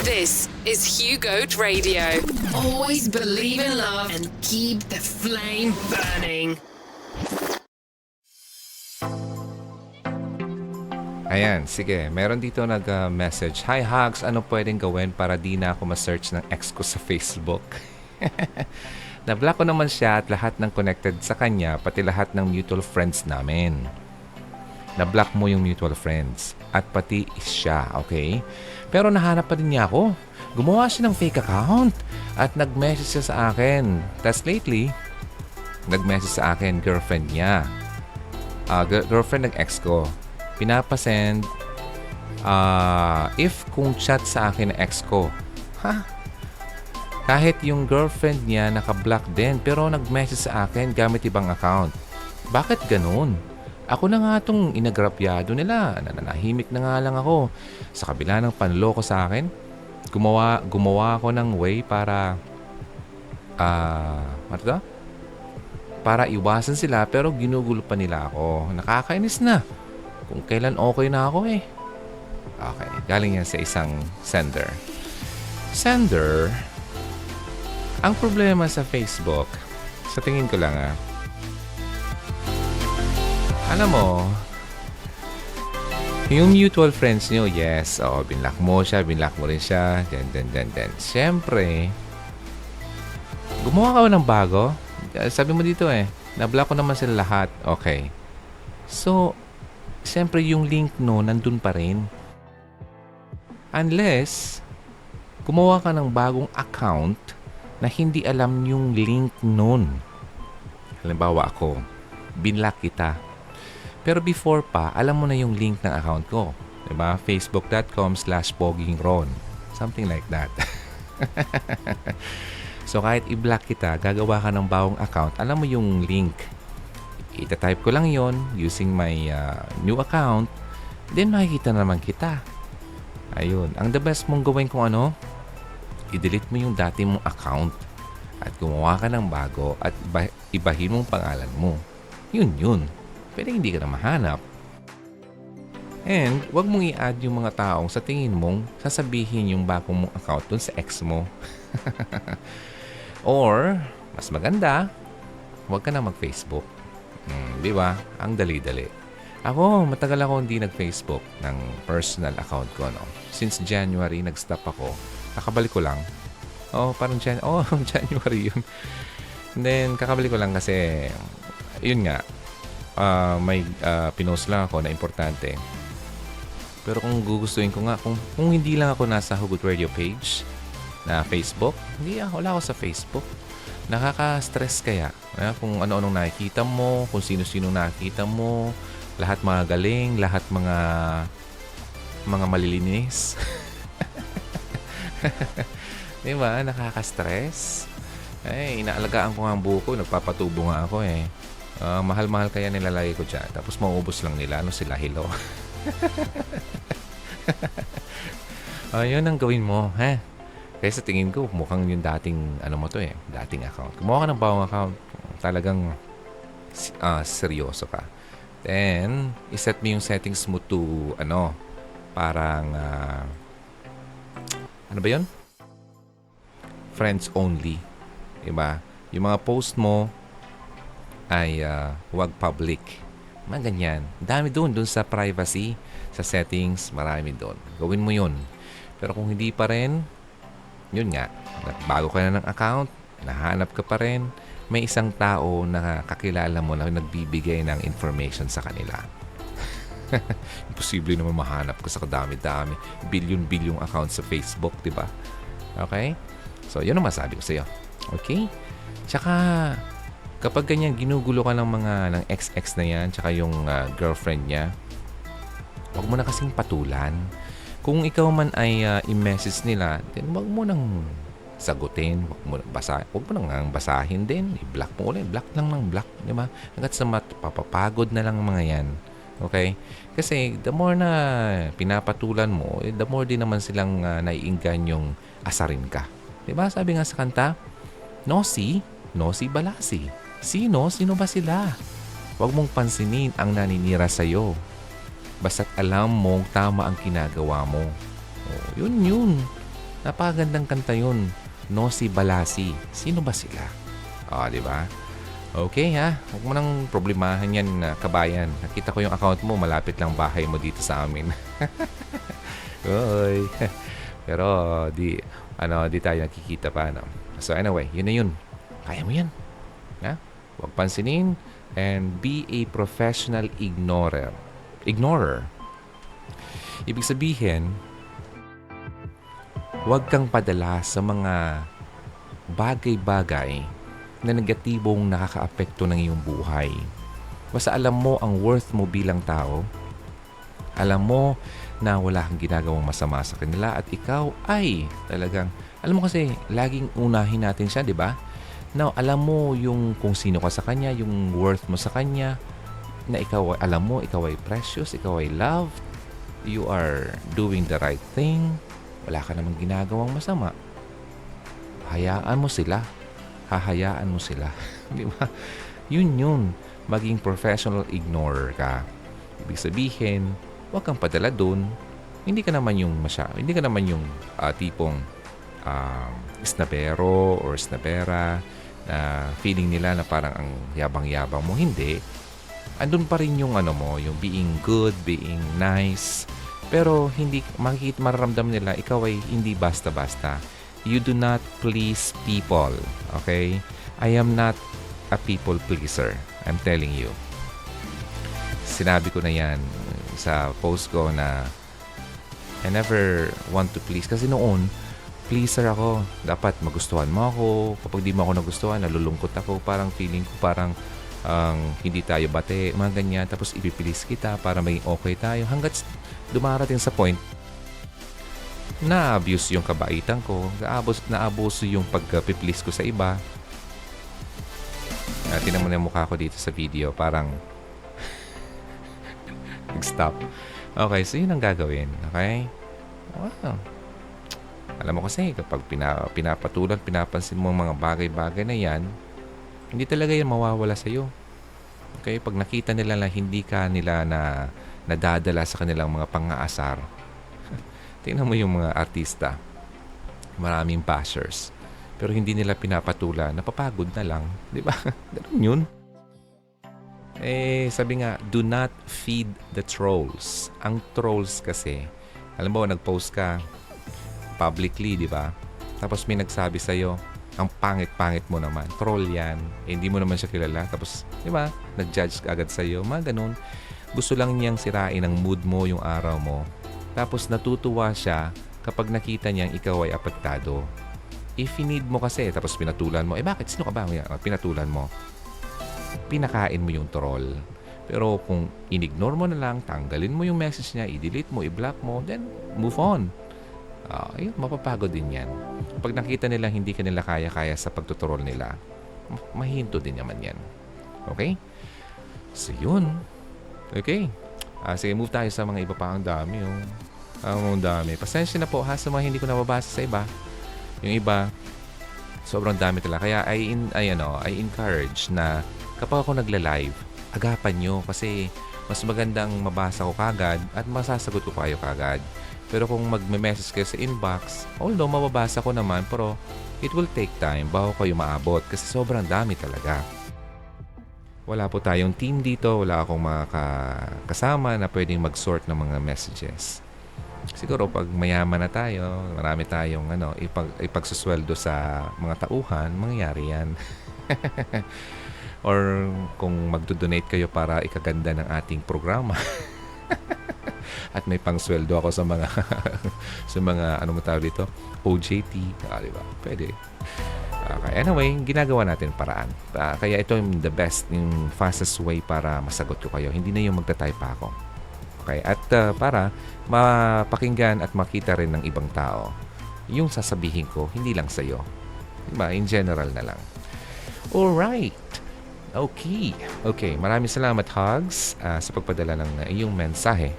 This is Hugo Radio. Always believe in love and keep the flame burning. Ayan, sige. Meron dito nag-message. Hi, Hugs. Ano pwedeng gawin para di na ako ma-search ng ex ko sa Facebook? Na-block ko naman siya at lahat ng connected sa kanya, pati lahat ng mutual friends namin. Na-block mo yung mutual friends at pati siya, okay? Pero nahanap pa din niya ako. Gumawa siya ng fake account at nag-message siya sa akin. Tapos lately, nag-message sa akin girlfriend niya. Gir- girlfriend ng ex ko. Pinapasend ah, if kung chat sa akin ng ex ko. Ha? Kahit yung girlfriend niya naka-block din pero nag-message sa akin gamit ibang account. Bakit ganun? Ako na nga itong inagrapyado nila. Nananahimik na nga lang ako. Sa kabila ng panloko sa akin, gumawa, gumawa ako ng way para ah, ano to? Para iwasan sila pero ginugulo pa nila ako. Nakakainis na. Kung kailan okay na ako eh. Okay, galing yan sa isang sender. Sender, ang problema sa Facebook, sa tingin ko lang ah, alam mo, yung mutual friends nyo, yes, oo, binlock mo siya, binlock mo rin siya, then, then, then, then. Siyempre, gumawa ka ng bago? Eh, Sabi mo dito eh, na-block ko naman sila lahat. Okay. So, siyempre yung link no, nandun pa rin. Unless, gumawa ka ng bagong account na hindi alam yung link nun. Halimbawa ako, binlock kita. Pero before pa, alam mo na yung link ng account ko. Diba? Facebook.com slash pogingron. Something like that. so kahit i-block kita, gagawa ka ng bagong account, alam mo yung link. Ita-type ko lang yon using my uh, new account. Then makikita na naman kita. Ayun. Ang the best mong gawin kung ano, i-delete mo yung dati mong account at gumawa ka ng bago at iba- ibahin mong pangalan mo. Yun yun. Pwede hindi ka na mahanap. And wag mong i-add yung mga taong sa tingin mong sasabihin yung bagong mong account dun sa ex mo. Or, mas maganda, wag ka na mag-Facebook. Hmm, di ba? Ang dali-dali. Ako, matagal ako hindi nag-Facebook ng personal account ko. No? Since January, nag-stop ako. Kakabalik ko lang. Oh, parang Jan oh, January yun. And then, kakabalik ko lang kasi, yun nga, ah, may ah, pinost lang ako na importante. Pero kung gugustuhin ko nga, kung, kung hindi lang ako nasa Hugot Radio page na Facebook, hindi ako, wala ako sa Facebook. Nakaka-stress kaya. Ah, Kung ano-anong nakikita mo, kung sino-sino nakikita mo, lahat mga galing, lahat mga mga malilinis. Di ba? Nakaka-stress. Eh, inaalagaan ko nga ang buko. Nagpapatubo nga ako eh. Ah, mahal-mahal kaya nilalagay ko dyan. Tapos mauubos lang nila. Ano sila? Hello? Ayun ang gawin mo, ha? Kaya tingin ko, mukhang yung dating, ano mo to eh, dating account. Kumuha ka ng bagong account, talagang ah, seryoso ka. Then, iset mo yung settings mo to, ano, parang, ah, ano ba yun? Friends only. Diba? Yung mga post mo ay ah, huwag public. Mga ganyan. Dami doon, doon sa privacy, sa settings, marami doon. Gawin mo yun. Pero kung hindi pa rin, yun nga, bago ka na ng account, nahanap ka pa rin, may isang tao na kakilala mo na nagbibigay ng information sa kanila. Imposible naman mahanap ka sa kadami-dami. Billion-bilyong accounts sa Facebook, di ba? Okay? So, yun ang masabi ko sa iyo. Okay? Tsaka, kapag ganyan, ginugulo ka ng mga ng ex-ex na yan, tsaka yung ah, girlfriend niya, wag mo na kasing patulan. Kung ikaw man ay ah, i-message nila, then wag mo nang sagutin, wag mo nang basa, wag mo nang basahin din, i-block mo ulit, block lang ng block, di ba? Hanggat sa mat, papapagod na lang ang mga yan. Okay? Kasi the more na pinapatulan mo, eh, the more din naman silang uh, naiinggan yung asarin ka. Di ba? Sabi nga sa kanta, Nosi, Nosi Balasi. Sino? Sino ba sila? Huwag mong pansinin ang naninira sa'yo. Basta't alam mong tama ang ginagawa mo. Oh, yun yun. Napakagandang kanta yun. No si Balasi. Sino ba sila? O, di ba? Okay ha, huwag mo nang problemahan yan na kabayan. Nakita ko yung account mo, malapit lang bahay mo dito sa amin. Oy. Pero di ano, di tayo nakikita pa no. So anyway, yun na yun. Kaya mo yan. Huwag pansinin and be a professional ignorer. Ignorer. Ibig sabihin, huwag kang padala sa mga bagay-bagay na negatibong nakakaapekto ng iyong buhay. Basta alam mo ang worth mo bilang tao. Alam mo na wala kang ginagawang masama sa kanila at ikaw ay talagang, alam mo kasi, laging unahin natin siya, di ba? Now, alam mo yung kung sino ka sa kanya, yung worth mo sa kanya, na ikaw, ay- alam mo, ikaw ay precious, ikaw ay loved, you are doing the right thing, wala ka namang ginagawang masama. Hayaan mo sila. Hahayaan mo sila. Di ba? Yun yun. Maging professional ignorer ka. Ibig sabihin, huwag kang padala dun. Hindi ka naman yung masya, hindi ka naman yung ah, tipong um, snapero or snapera na feeling nila na parang ang yabang-yabang mo. Hindi. Andun pa rin yung ano mo, yung being good, being nice. Pero hindi makikita mararamdam nila ikaw ay hindi basta-basta. You do not please people. Okay? I am not a people pleaser. I'm telling you. Sinabi ko na yan sa post ko na I never want to please. Kasi noon, pleaser ako. Dapat magustuhan mo ako. Kapag di mo ako nagustuhan, nalulungkot ako. Parang feeling ko parang ang hindi tayo bate, mga ganyan. Tapos ipipilis kita para maging okay tayo. Hanggat dumarating sa point na-abuse yung kabaitan ko, naabos, naabuso yung pagpiplis ko sa iba. Uh, tinan mo na yung mukha ko dito sa video, parang nag-stop. Okay, so yun ang gagawin. Okay? Wow. Alam mo kasi, kapag pina, pinapatulan, pinapansin mo ang mga bagay-bagay na yan, hindi talaga yan mawawala sa'yo. Okay? Pag nakita nila na hindi ka nila na nadadala sa kanilang mga pang-aasar, tingnan mo yung mga artista. Maraming bashers. Pero hindi nila pinapatula, napapagod na lang. Di ba? Ganun yun. Eh, sabi nga, do not feed the trolls. Ang trolls kasi, alam mo, nag-post ka publicly, di ba? Tapos may nagsabi sa'yo, ang pangit-pangit mo naman. Troll yan. Eh, hindi mo naman siya kilala. Tapos, di ba? Nag-judge agad sa'yo. Mga ganun. Gusto lang niyang sirain ang mood mo, yung araw mo. Tapos natutuwa siya kapag nakita niyang ikaw ay apektado. If need mo kasi, tapos pinatulan mo, eh bakit? Sino ka ba? Pinatulan mo. Pinakain mo yung troll. Pero kung inignore mo na lang, tanggalin mo yung message niya, i-delete mo, i-block mo, then move on. Ah, ayun, mapapagod din yan. Pag nakita nila hindi ka nila kaya-kaya sa pagtutroll nila, ma- mahinto din naman yan. Okay? So, yun. Okay. Ah, sige, move tayo sa mga iba pa. Ang dami, oh. Ang dami. Pasensya na po ha sa mga hindi ko nababasa sa iba. Yung iba, sobrang dami talaga. Kaya I, in, I, ano, I encourage na kapag ako nagla-live, agapan nyo kasi mas magandang mabasa ko kagad at masasagot ko kayo kagad. Pero kung magme-message kayo sa inbox, although mababasa ko naman, pero it will take time bago kayo maabot kasi sobrang dami talaga. Wala po tayong team dito, wala akong mga ka- kasama na pwedeng mag-sort ng mga messages. Siguro pag mayaman na tayo, marami tayong ano, ipag, ipagsusweldo sa mga tauhan, mangyayari yan. Or kung magdo-donate kayo para ikaganda ng ating programa. At may pangsweldo ako sa mga sa mga ano mo tawag dito, OJT, ah, di ba? Pwede. Okay. Anyway, ginagawa natin paraan. Ah, kaya ito yung the best, yung fastest way para masagot ko kayo. Hindi na yung magta-type pa ako. Okay? At ah, para mapakinggan at makita rin ng ibang tao yung sasabihin ko, hindi lang sa'yo. Diba? In general na lang. Alright. Okay. Okay. Maraming salamat, Hugs, ah, sa pagpadala ng iyong mensahe.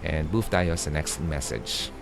And move tayo sa next message.